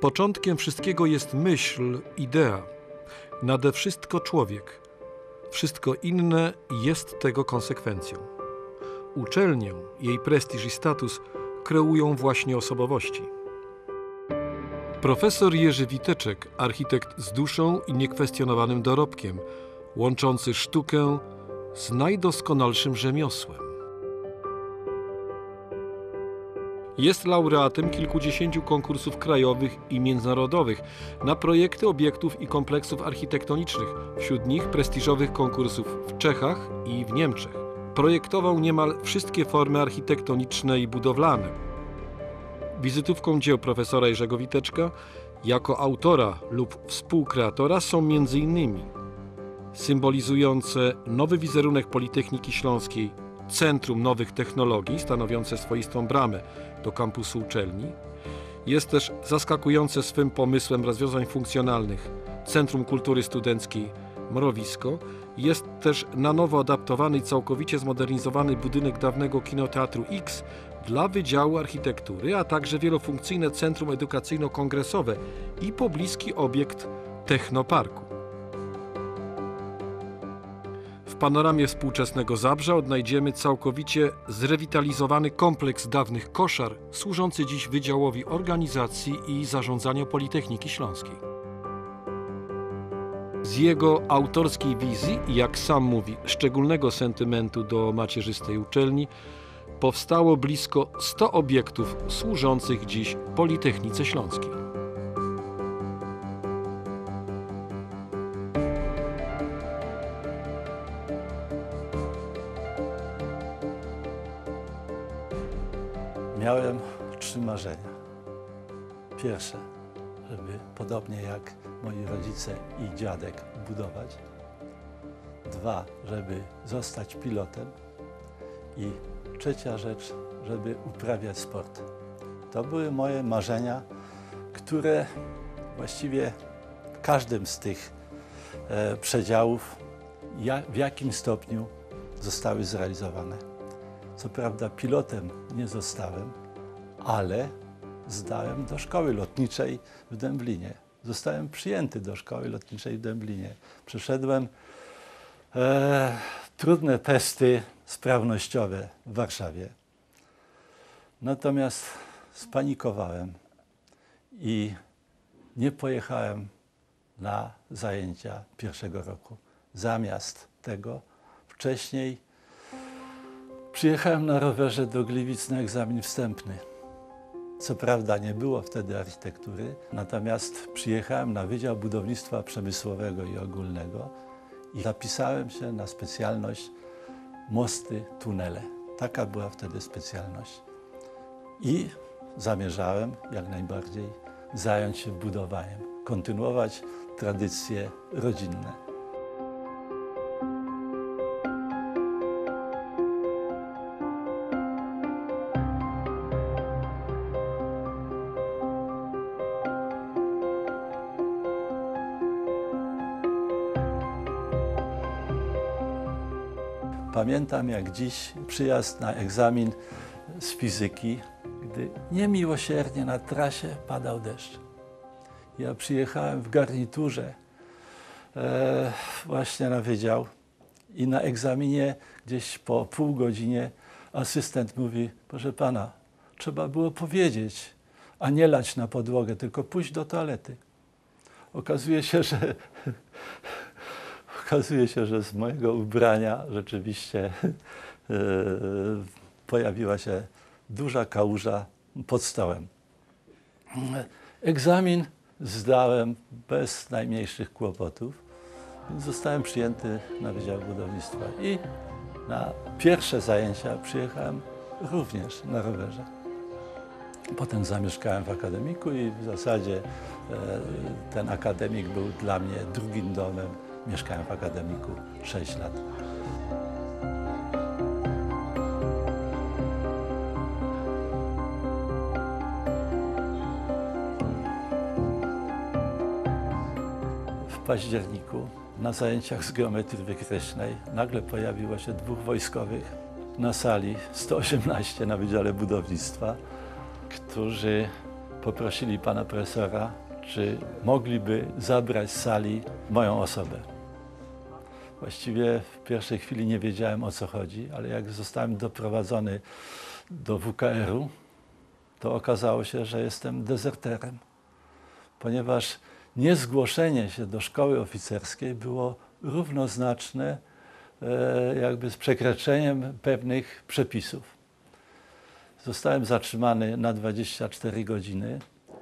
Początkiem wszystkiego jest myśl, idea, nade wszystko człowiek. Wszystko inne jest tego konsekwencją. Uczelnię, jej prestiż i status kreują właśnie osobowości. Profesor Jerzy Witeczek, architekt z duszą i niekwestionowanym dorobkiem, łączący sztukę z najdoskonalszym rzemiosłem. Jest laureatem kilkudziesięciu konkursów krajowych i międzynarodowych na projekty obiektów i kompleksów architektonicznych, wśród nich prestiżowych konkursów w Czechach i w Niemczech. Projektował niemal wszystkie formy architektoniczne i budowlane. Wizytówką dzieł profesora Jerzego Witeczka jako autora lub współkreatora są m.in. symbolizujące nowy wizerunek Politechniki Śląskiej, Centrum Nowych Technologii stanowiące swoistą bramę do kampusu uczelni. Jest też zaskakujące swym pomysłem rozwiązań funkcjonalnych Centrum Kultury Studenckiej Mrowisko. Jest też na nowo adaptowany i całkowicie zmodernizowany budynek dawnego Kinoteatru X dla Wydziału Architektury, a także wielofunkcyjne Centrum Edukacyjno-Kongresowe i pobliski obiekt Technoparku. Panoramie współczesnego Zabrza odnajdziemy całkowicie zrewitalizowany kompleks dawnych koszar, służący dziś Wydziałowi Organizacji i Zarządzania Politechniki Śląskiej. Z jego autorskiej wizji i, jak sam mówi, szczególnego sentymentu do macierzystej uczelni, powstało blisko 100 obiektów służących dziś Politechnice Śląskiej. Miałem trzy marzenia. Pierwsze, żeby podobnie jak moi rodzice i dziadek budować. Dwa, żeby zostać pilotem. I trzecia rzecz, żeby uprawiać sport. To były moje marzenia, które właściwie w każdym z tych e, przedziałów w jakim stopniu zostały zrealizowane. Co prawda pilotem nie zostałem, ale zdałem do szkoły lotniczej w Dęblinie. Zostałem przyjęty do szkoły lotniczej w Dęblinie. Przeszedłem e, trudne testy sprawnościowe w Warszawie. Natomiast spanikowałem i nie pojechałem na zajęcia pierwszego roku. Zamiast tego wcześniej przyjechałem na rowerze do Gliwic na egzamin wstępny. Co prawda nie było wtedy architektury, natomiast przyjechałem na Wydział Budownictwa Przemysłowego i Ogólnego i zapisałem się na specjalność mosty, tunele. Taka była wtedy specjalność. I zamierzałem jak najbardziej zająć się budowaniem, kontynuować tradycje rodzinne. Pamiętam jak dziś przyjazd na egzamin z fizyki, gdy niemiłosiernie na trasie padał deszcz. Ja przyjechałem w garniturze e, właśnie na wydział i na egzaminie gdzieś po pół godzinie asystent mówi, proszę pana, trzeba było powiedzieć, a nie lać na podłogę, tylko pójść do toalety. Okazuje się, że okazuje się, że z mojego ubrania rzeczywiście e, pojawiła się duża kałuża pod stołem. Egzamin zdałem bez najmniejszych kłopotów. Zostałem przyjęty na Wydział Budownictwa i na pierwsze zajęcia przyjechałem również na rowerze. Potem zamieszkałem w akademiku i w zasadzie e, ten akademik był dla mnie drugim domem. Mieszkałem w akademiku 6 lat. W październiku na zajęciach z geometrii wykreślnej nagle pojawiło się dwóch wojskowych na sali 118 na Wydziale Budownictwa, którzy poprosili pana profesora, czy mogliby zabrać z sali moją osobę. Właściwie w pierwszej chwili nie wiedziałem o co chodzi, ale jak zostałem doprowadzony do WKR-u, to okazało się, że jestem dezerterem, ponieważ niezgłoszenie się do szkoły oficerskiej było równoznaczne e, jakby z przekroczeniem pewnych przepisów. Zostałem zatrzymany na 24 godziny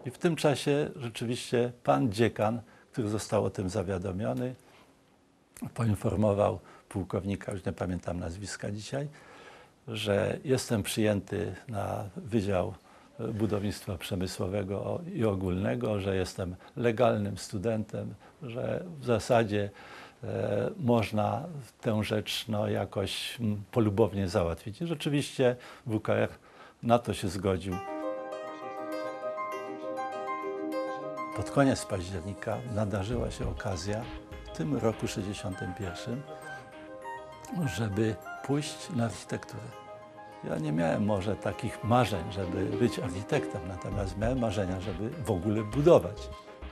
i w tym czasie rzeczywiście pan dziekan, który został o tym zawiadomiony, poinformował pułkownika, już nie pamiętam nazwiska dzisiaj, że jestem przyjęty na Wydział Budownictwa Przemysłowego i Ogólnego, że jestem legalnym studentem, że w zasadzie e, można tę rzecz no, jakoś polubownie załatwić. I rzeczywiście WKR na to się zgodził. Pod koniec października nadarzyła się okazja tym roku 61, żeby pójść na architekturę. Ja nie miałem może takich marzeń, żeby być architektem, natomiast miałem marzenia, żeby w ogóle budować.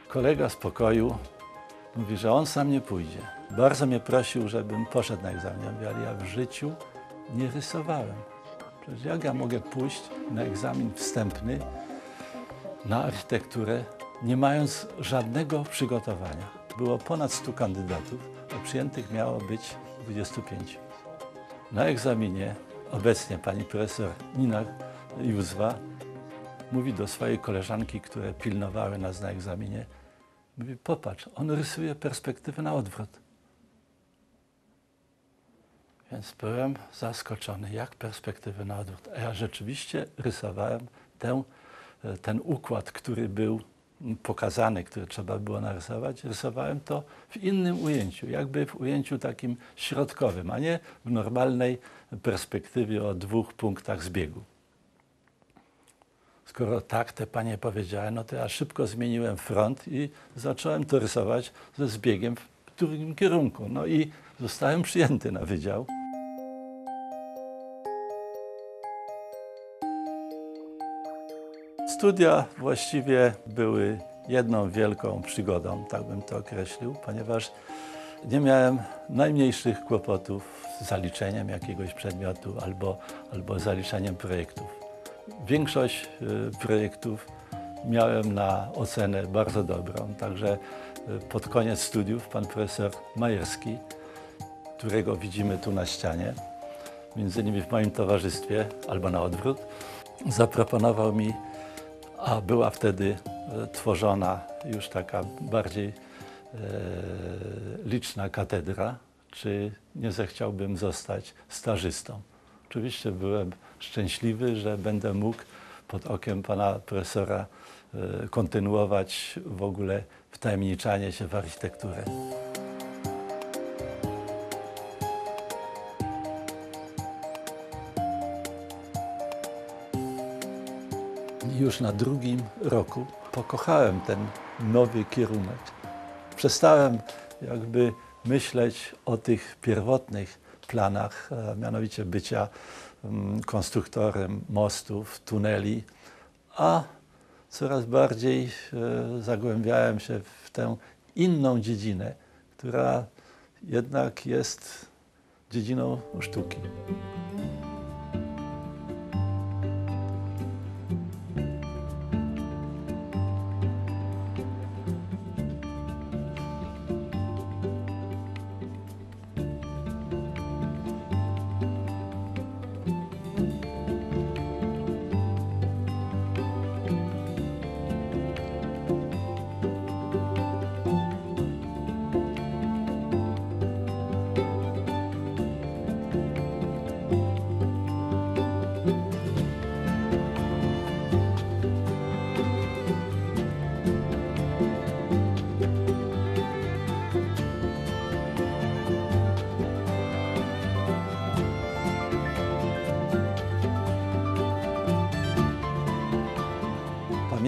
Kolega z pokoju mówi, że on sam nie pójdzie. Bardzo mnie prosił, żebym poszedł na egzamin. Ja mówię, ale ja w życiu nie rysowałem. Przecież jak ja mogę pójść na egzamin wstępny na architekturę, nie mając żadnego przygotowania? Było ponad 100 kandydatów, a przyjętych miało być 25. Na egzaminie obecnie pani profesor Nina Józwa mówi do swojej koleżanki, które pilnowały nas na egzaminie, mówi, popatrz, on rysuje perspektywę na odwrót. Więc byłem zaskoczony, jak perspektywy na odwrót. A ja rzeczywiście rysowałem tę, ten układ, który był pokazany, który trzeba było narysować, rysowałem to w innym ujęciu, jakby w ujęciu takim środkowym, a nie w normalnej perspektywie o dwóch punktach zbiegu. Skoro tak te panie powiedziały, no to ja szybko zmieniłem front i zacząłem to rysować ze zbiegiem w drugim kierunku. No i zostałem przyjęty na wydział. Studia właściwie były jedną wielką przygodą, tak bym to określił, ponieważ nie miałem najmniejszych kłopotów z zaliczeniem jakiegoś przedmiotu albo, albo zaliczeniem projektów. Większość y, projektów miałem na ocenę bardzo dobrą, także y, pod koniec studiów pan profesor Majerski, którego widzimy tu na ścianie, między innymi w moim towarzystwie, albo na odwrót, zaproponował mi a była wtedy e, tworzona już taka bardziej e, liczna katedra, czy nie zechciałbym zostać stażystą. Oczywiście byłem szczęśliwy, że będę mógł pod okiem pana profesora e, kontynuować w ogóle wtajemniczanie się w architekturę. Już na drugim roku pokochałem ten nowy kierunek. Przestałem jakby myśleć o tych pierwotnych planach, a mianowicie bycia mm, konstruktorem mostów, tuneli, a coraz bardziej e, zagłębiałem się w tę inną dziedzinę, która jednak jest dziedziną sztuki.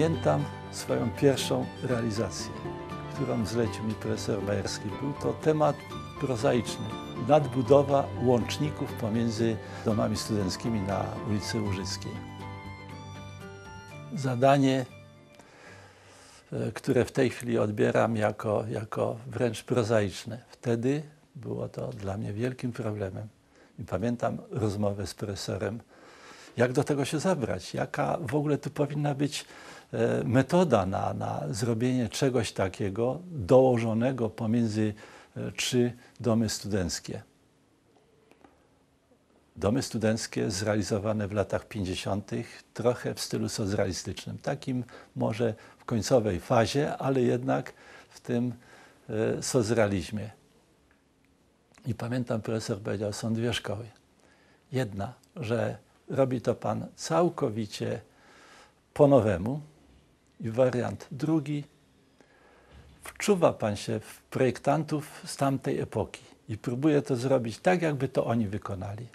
Pamiętam swoją pierwszą realizację, którą zlecił mi profesor Majerski. Był to temat prozaiczny. Nadbudowa łączników pomiędzy domami studenckimi na ulicy Łużyckiej. Zadanie e, które w tej chwili odbieram jako, jako wręcz prozaiczne. Wtedy było to dla mnie wielkim problemem. I pamiętam rozmowę z profesorem, jak do tego się zabrać, jaka w ogóle tu powinna być metoda na, na zrobienie czegoś takiego dołożonego pomiędzy e, trzy domy studenckie. Domy studenckie zrealizowane w latach 50., trochę w stylu socrealistycznym, takim może w końcowej fazie, ale jednak w tym e, socrealizmie. I pamiętam, profesor powiedział, są dwie szkoły. Jedna, że robi to pan całkowicie po nowemu i wariant drugi, wczuwa pan się w projektantów z tamtej epoki i próbuje to zrobić tak, jakby to oni wykonali.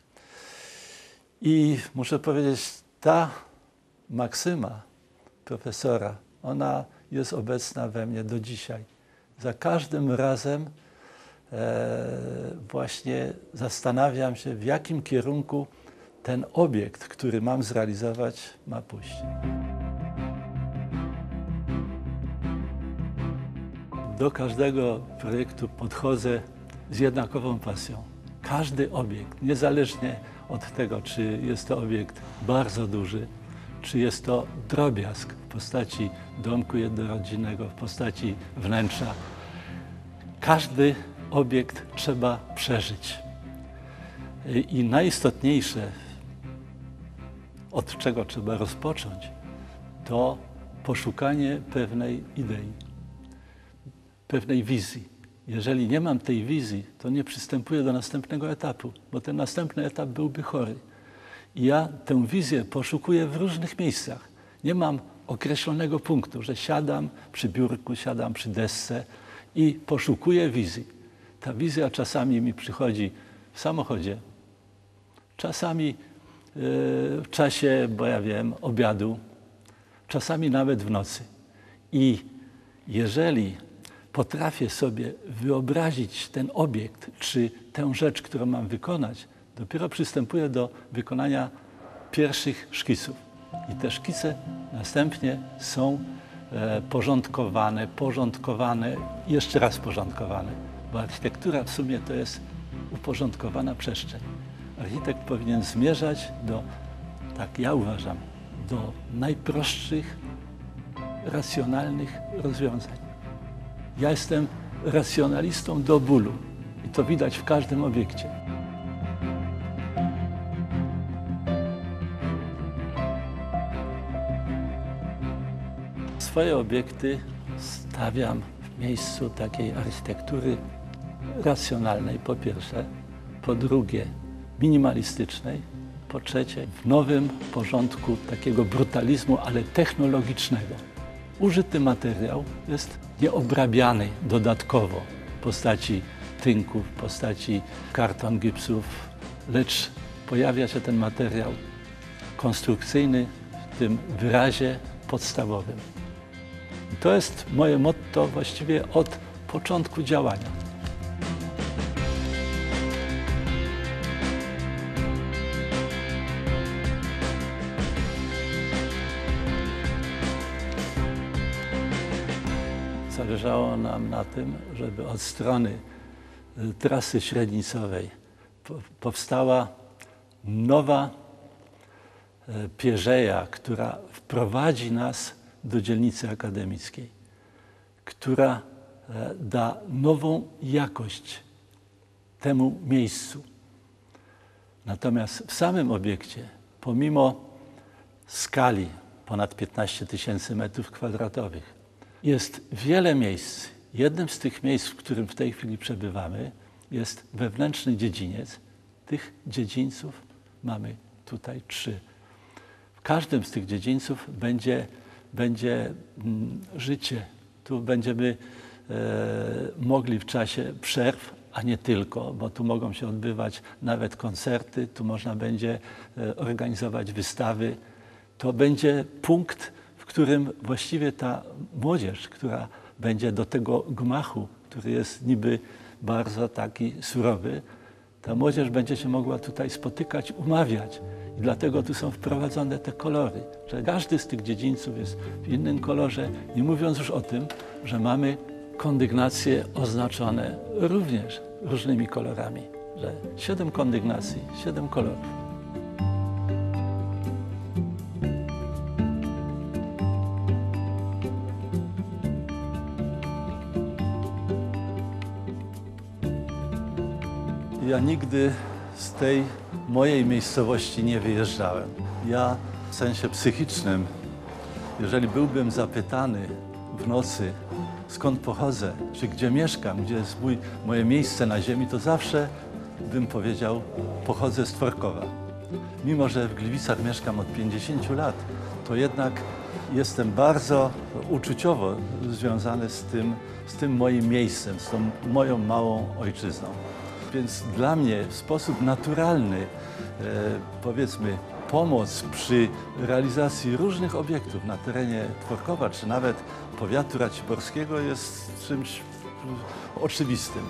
I muszę powiedzieć, ta maksyma profesora, ona jest obecna we mnie do dzisiaj. Za każdym razem e, właśnie zastanawiam się, w jakim kierunku ten obiekt, który mam zrealizować, ma pójść. Do każdego projektu podchodzę z jednakową pasją. Każdy obiekt, niezależnie od tego, czy jest to obiekt bardzo duży, czy jest to drobiazg w postaci domku jednorodzinnego, w postaci wnętrza. Każdy obiekt trzeba przeżyć. I najistotniejsze, od czego trzeba rozpocząć, to poszukanie pewnej idei, pewnej wizji. Jeżeli nie mam tej wizji, to nie przystępuję do następnego etapu, bo ten następny etap byłby chory. I ja tę wizję poszukuję w różnych miejscach. Nie mam określonego punktu, że siadam przy biurku, siadam przy desce i poszukuję wizji. Ta wizja czasami mi przychodzi w samochodzie, czasami yy, w czasie, bo ja wiem, obiadu, czasami nawet w nocy. I jeżeli potrafię sobie wyobrazić ten obiekt czy tę rzecz, którą mam wykonać, dopiero przystępuję do wykonania pierwszych szkiców. I te szkice następnie są e, porządkowane, porządkowane, jeszcze raz porządkowane, bo architektura w sumie to jest uporządkowana przestrzeń. Architekt powinien zmierzać do, tak ja uważam, do najprostszych, racjonalnych rozwiązań. Ja jestem racjonalistą do bólu i to widać w każdym obiekcie. Swoje obiekty stawiam w miejscu takiej architektury racjonalnej, po pierwsze, po drugie, minimalistycznej, po trzecie, w nowym porządku takiego brutalizmu, ale technologicznego. Użyty materiał jest nieobrabiany dodatkowo w postaci tynków, w postaci karton gipsów, lecz pojawia się ten materiał konstrukcyjny w tym wyrazie podstawowym. To jest moje motto właściwie od początku działania. Zależało nam na tym, żeby od strony y, trasy średnicowej powstała nowa y, pierzeja, która wprowadzi nas do dzielnicy akademickiej, która e, da nową jakość temu miejscu. Natomiast w samym obiekcie, pomimo skali ponad 15 tysięcy metrów kwadratowych, jest wiele miejsc. Jednym z tych miejsc, w którym w tej chwili przebywamy, jest wewnętrzny dziedziniec. Tych dziedzińców mamy tutaj trzy. W każdym z tych dziedzińców będzie, będzie mm, życie. Tu będziemy e, mogli w czasie przerw, a nie tylko, bo tu mogą się odbywać nawet koncerty, tu można będzie e, organizować wystawy. To będzie punkt którym właściwie ta młodzież, która będzie do tego gmachu, który jest niby bardzo taki surowy, Ta młodzież będzie się mogła tutaj spotykać, umawiać. I dlatego tu są wprowadzone te kolory, że każdy z tych dziedzińców jest w innym kolorze, nie mówiąc już o tym, że mamy kondygnacje oznaczone również różnymi kolorami, że siedem kondygnacji, siedem kolorów. Ja nigdy z tej mojej miejscowości nie wyjeżdżałem. Ja w sensie psychicznym, jeżeli byłbym zapytany w nocy, skąd pochodzę, czy gdzie mieszkam, gdzie jest mój, moje miejsce na ziemi, to zawsze bym powiedział, pochodzę z Tworkowa. Mimo, że w Gliwicach mieszkam od 50 lat, to jednak jestem bardzo uczuciowo związany z tym, z tym moim miejscem, z tą moją małą ojczyzną. Więc dla mnie w sposób naturalny, e, powiedzmy, pomoc przy realizacji różnych obiektów na terenie Tworkowa, czy nawet powiatu raciborskiego jest czymś oczywistym.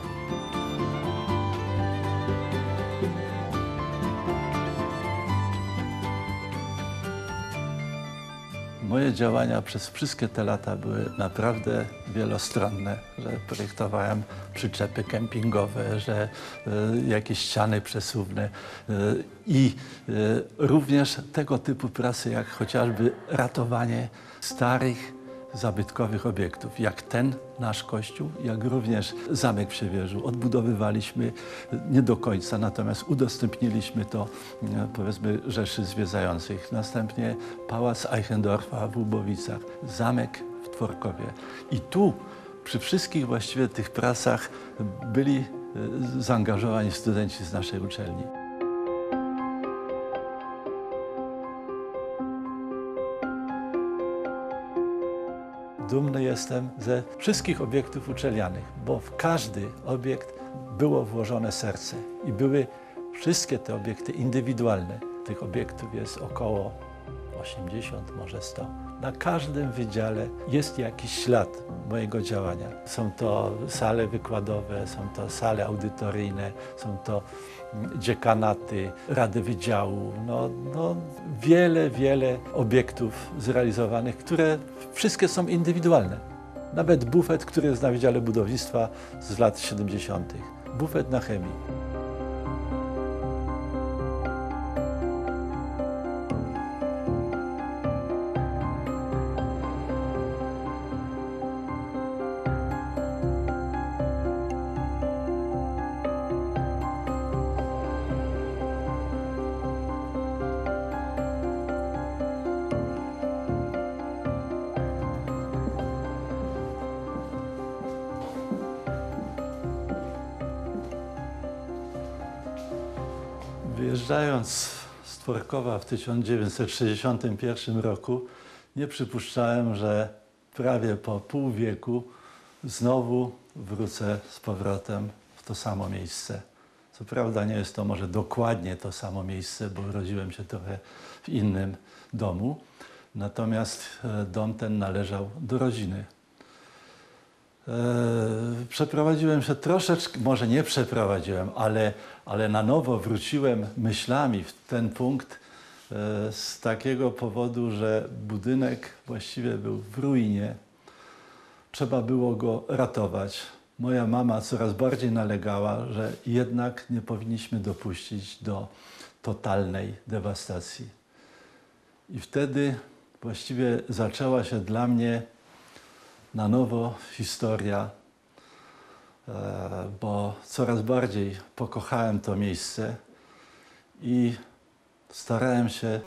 Moje działania przez wszystkie te lata były naprawdę wielostronne, że projektowałem przyczepy kempingowe, że e, jakieś ściany przesuwne e, i e, również tego typu prace, jak chociażby ratowanie starych, zabytkowych obiektów, jak ten nasz kościół, jak również zamek w Siewierzu. Odbudowywaliśmy nie do końca, natomiast udostępniliśmy to e, powiedzmy Rzeszy Zwiedzających. Następnie Pałac Eichendorfa w Łubowicach, zamek w Tworkowie. I tu przy wszystkich właściwie tych pracach byli e, zaangażowani studenci z naszej uczelni. Dumny jestem ze wszystkich obiektów uczelnianych, bo w każdy obiekt było włożone serce i były wszystkie te obiekty indywidualne. Tych obiektów jest około 80, może 100. Na każdym wydziale jest jakiś ślad mojego działania. Są to sale wykładowe, są to sale audytoryjne, są to mm, dziekanaty, rady wydziału. No, no, wiele, wiele obiektów zrealizowanych, które wszystkie są indywidualne. Nawet bufet, który jest na Wydziale Budownictwa z lat 70. Bufet na chemii. Wyjeżdżając z Tworkowa w 1961 roku, nie przypuszczałem, że prawie po pół wieku znowu wrócę z powrotem w to samo miejsce. Co prawda nie jest to może dokładnie to samo miejsce, bo urodziłem się trochę w innym domu, natomiast e, dom ten należał do rodziny. E, Przeprowadziłem się troszeczkę, może nie przeprowadziłem, ale, ale na nowo wróciłem myślami w ten punkt e, z takiego powodu, że budynek właściwie był w ruinie. Trzeba było go ratować. Moja mama coraz bardziej nalegała, że jednak nie powinniśmy dopuścić do totalnej dewastacji. I wtedy właściwie zaczęła się dla mnie na nowo historia, e, bo coraz bardziej pokochałem to miejsce i starałem się